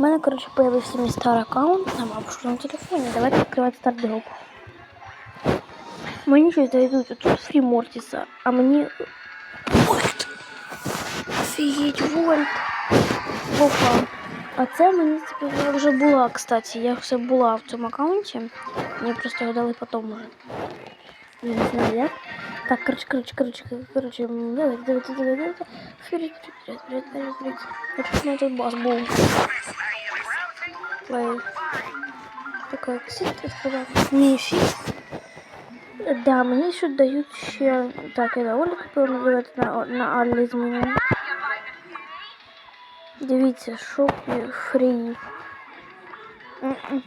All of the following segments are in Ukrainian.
У мене, коротше, появився мій старий аккаунт на бабушкиному телефоні. Давайте відкривати стардроп. Мені щось дайдуть тут фрі Мортіса, а мені Вольт. Офігеть, Вольт. Опа. А це мені типу, я вже була, кстати. Я все була в цьому аккаунті. Мені просто його дали потім уже. Не знаю, як. Так, короче, короче, короче, короче, давай, давай, давай, давай, давай. Вперед, вперед, вперед, вперед, вперед. Хочу, чтобы этот бас был. Плей. Такая ксить открываю. Мифи. Да, мені ще дають ще... Так, я доволі певно давайте на, на Алі змінимо. Дивіться, шопі фрі. М-м.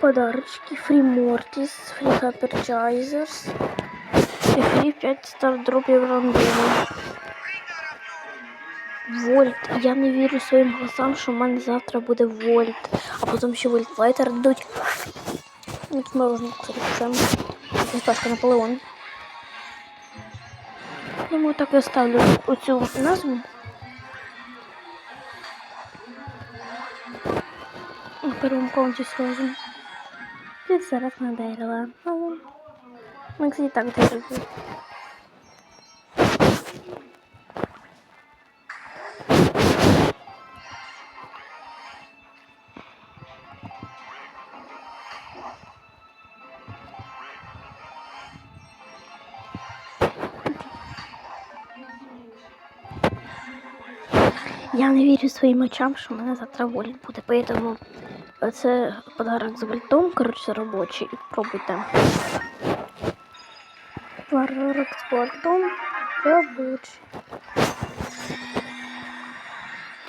Подарочки, фрі Мортіс, фрі Хаперчайзерс. І фрі 5 став дропів рандому. Вольт. Я не вірю своїм глазам, що в мене завтра буде вольт. А потім ще вольт лайтер дадуть. Тут мороженое, кстати, кушаем. Фисташка Наполеон. Думаю, так і оставлю оцю назву. На первому аккаунте сразу. Ти зараз надерила. Ми, кстати, так держимо. Я не вірю своїм очам, що мене завтра вольт буде. Поэтому це подарок з вольтом, коротше, робочий. Пробуйте. Подарок з вольтом робочий.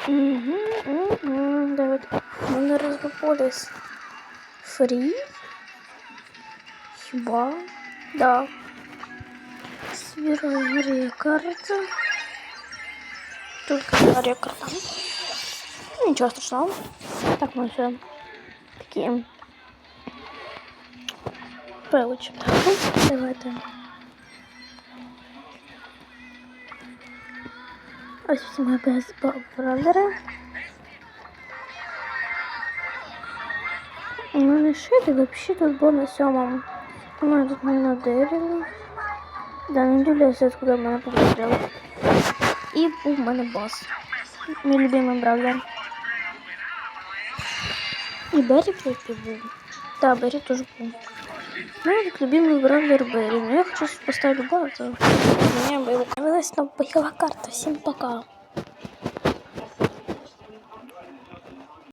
Угу, угу. Давайте. У мене розбополіс. Фрі? Хіба? Да. Збираємо рекорд. Только два рекорда. Ну, ничего страшного. Так, мы все такие получим. Так, ну, давайте. Ось ми без бравлера. У мене шири вообще тут було на сьомому. У мене тут не надерили. Да, не дивлюся, откуда в мене побачили. І був в мене бос. Мій любимий бравлер. І Беррі вроде був. Да, Беррі теж був. Ну, любимый бравлер Но Ну, я хочу поставить базу. У мене появилась новая карта. Всем пока.